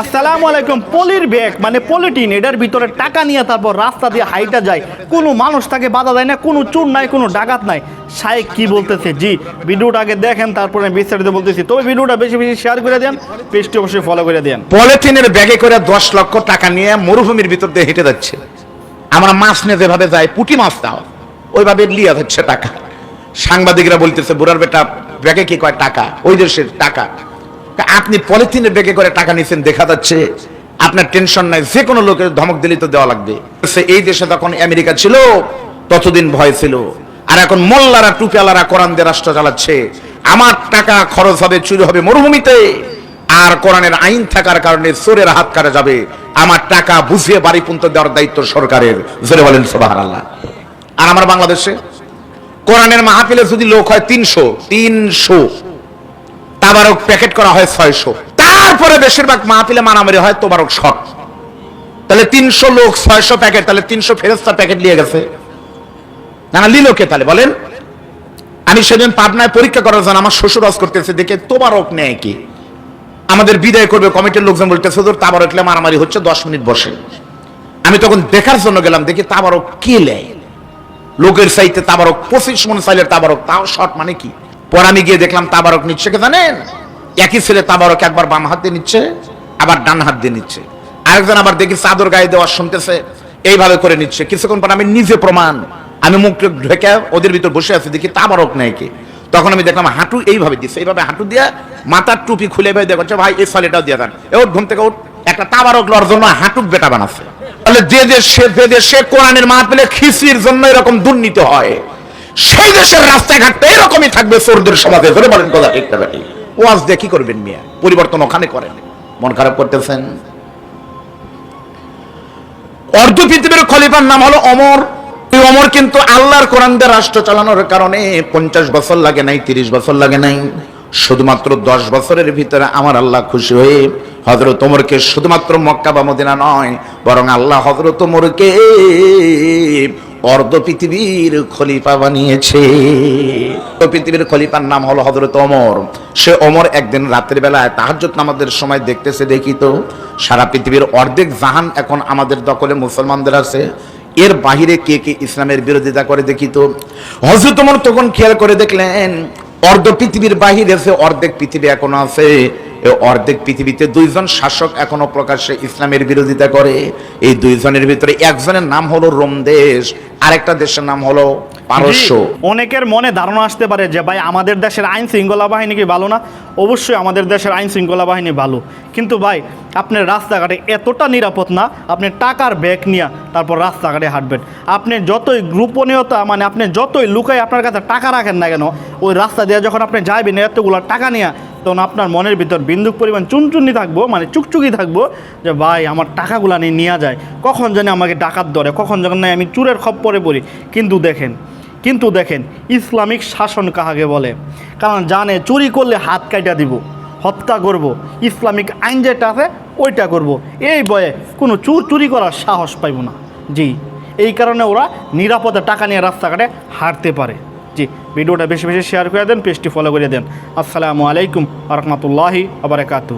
আসসালামু আলাইকুম, পলির ব্যাগ মানে পলিটিন, এটার ভিতরে টাকা নিয়ে তারপর রাস্তা দিয়ে হাইটা যায়। কোনো মানুষ তাকে বাধা দেয় না, কোনো চুর নাই, কোনো ডাকাত নাই। শায়েক কি বলতেছে? জি, ভিডিওটা আগে দেখেন, তারপরে আমি বিস্তারিত বলতেছি। তবে ভিডিওটা বেশি বেশি শেয়ার করে দেন, পেজটি অবশ্যই ফলো করে দেন। পলিথিনের ব্যাগে করে দশ লক্ষ টাকা নিয়ে মরুভূমির ভিতর দিয়ে হেঁটে যাচ্ছে। আমরা মাছ নিয়ে যেভাবে যাই, পুঁটি মাছ দাও ওইভাবে লিয়া যাচ্ছে টাকা। সাংবাদিকরা বলতেছে, বুড়ার বেটা, ব্যাগে কি কয় টাকা? ওই দেশের টাকা। আপনি পলিথিনের ব্যাগে করে টাকা নিছেন, দেখা যাচ্ছে আপনার টেনশন নাই, যে কোনো লোকের ধমক দিলে তো দেওয়া লাগবে। এই দেশে তখন আমেরিকা ছিল, ততদিন ভয় ছিল। আর এখন মোল্লারা টুপিয়ালারা কোরআন দিয়ে রাষ্ট্র চালাচ্ছে। আমার টাকা খরচ হবে, চুরি হবে মরুভূমিতে। আর কোরআনের আইন থাকার কারণে চোরের হাত কাটা যাবে। আমার টাকা বুঝিয়ে বাড়ি পর্যন্ত দেওয়ার দায়িত্ব সরকারের। জোরে বলেন সোবাহার আল্লাহ আর আমার বাংলাদেশে কোরআনের মাহফিলে যদি লোক হয় তিনশো তিনশো। তাবারক প্যাকেট করা হয় ছয়শো। তারপরে বেশিরভাগ মাহফিলে মারামারি হয় তোবারক শট তাহলে তিনশো লোক ছয়শো প্যাকেট, তাহলে তিনশো ফেরস্তা প্যাকেট নিয়ে গেছে। না না লিলোকে তাহলে? বলেন। আমি সেদিন পাবনায় পরীক্ষা করার জন্য আমার শ্বশুর আজ করতেছে, দেখে তোবারক নেয় কি? আমাদের বিদায় করবে কমিটির লোকজন বলতেছে তোর তাবারক লে মারামারি হচ্ছে, দশ মিনিট বসে আমি তখন দেখার জন্য গেলাম, দেখি তাবারক কে নেয়? লোকের সাইতে তাবারক, পঁচিশ মন সাইলের তাবারক, তাও শর্ট মানে কি? পর আমি গিয়ে দেখলাম তাবারক নিচ্ছে কে জানেন? একই ছেলে তাবারক একবার বাম হাত দিয়ে নিচ্ছে, আবার ডান হাত দিয়ে নিচ্ছে। আরেকজন আবার দেখি চাদর গায়ে দেওয়া শুনতেছে, এইভাবে করে নিচ্ছে। কিছুক্ষণ পর আমি নিজে প্রমাণ, আমি মুখ ঢেকে ওদের ভিতর বসে আছি, দেখি তাবারক নেয় কি। তখন আমি দেখলাম হাঁটু এইভাবে দিচ্ছে এইভাবে হাঁটু দিয়ে মাথার টুপি খুলে ভাই দেখো ভাই, এই সালেটাও দিয়ে দেন এ ঘুম থেকে ওঠ একটা তাবারক লওয়ার জন্য হাঁটুক বেটা বানাচ্ছে। তাহলে যে দেশে যে দেশে কোরআনের মাহফিলে খিসির জন্য এরকম দুর্নীতি হয় সেই দেশের রাস্তাঘাটটা এরকমই থাকবে চোরদের সমাজে, ধরে বলেন কথা ঠিক না বেটি ওয়াজ দিয়ে কি করবেন মিয়া? পরিবর্তন ওখানে করেন। মন খারাপ করতেছেন? অর্ধ পৃথিবীর খলিফার নাম হলো অমর। এই অমর কিন্তু আল্লাহর কোরআন দিয়ে রাষ্ট্র চালানোর কারণে পঞ্চাশ বছর লাগে নাই, তিরিশ বছর লাগে নাই। শুধুমাত্র দশ বছরের ভিতরে আমার আল্লাহ খুশি হয়ে হজরত ওমরকে শুধুমাত্র মক্কা বা মদিনা নয়, বরং আল্লাহ হজরত ওমরকে অর্ধ পৃথিবীর খলিফা বানিয়েছে। পৃথিবীর খলিফার নাম হলো হজরত ওমর। সে ওমর একদিন রাত্রি বেলায় তাহাজ্জুদ নামাজের সময় দেখতেছে, দেখি তো, সারা পৃথিবীর অর্ধেক জাহান এখন আমাদের দখলে মুসলমানদের আছে। এর বাহিরে কে কে ইসলামের বিরোধিতা করে দেখি তো। হজরত ওমর তখন খেয়াল করে দেখলেন, অর্ধ পৃথিবীর বাহিরে আছে অর্ধেক পৃথিবী এখনও আছে অর্ধেক পৃথিবীতে দুইজন শাসক এখনও প্রকাশ্যে ইসলামের বিরোধিতা করে। এই দুইজনের ভিতরে একজনের নাম হলো রোম দেশ, আরেকটা দেশের নাম হলো পারস্য। অনেকের মনে ধারণা আসতে পারে যে, ভাই, আমাদের দেশের আইন শৃঙ্খলা বাহিনী কি ভালো না? অবশ্যই আমাদের দেশের আইন শৃঙ্খলা বাহিনী ভালো। কিন্তু ভাই, আপনার রাস্তাঘাটে এতটা নিরাপদ না, আপনি টাকার ব্যাগ নিয়ে তারপর রাস্তাঘাটে হাঁটবেন। আপনি যতই গোপনীয়তা মানে আপনি যতই লুকাই আপনার কাছে টাকা রাখেন না কেন, ওই রাস্তা দিয়ে যখন আপনি যাইবেন, এতগুলো টাকা নিয়ে তখন আপনার মনের ভিতর বিন্দুক পরিমাণ চুনচুনি থাকব মানে চুকচুকি থাকব যে ভাই আমার টাকাগুলো নিয়ে নেওয়া যায়। কখন জানি আমাকে ডাকাত ধরে, কখন যখন নাই আমি চুরের খপ্পরে পড়ি। কিন্তু দেখেন কিন্তু দেখেন, ইসলামিক শাসন কাহাকে বলে? কারণ জানে চুরি করলে হাত কাটা দিব, হত্যা করব। ইসলামিক আইন যেটা আছে, ওইটা করব। এই বয়ে কোনো চুর চুরি করার সাহস পাইব না। জি, এই কারণে ওরা নিরাপদে টাকা নিয়ে রাস্তাঘাটে হাঁটতে পারে। জি ভিডিওটা বেশি বেশি শেয়ার করে দেন, পেজটি ফলো করে দেন। আসসালামু আলাইকুম রহমতুল্লাহি আবরাকাতু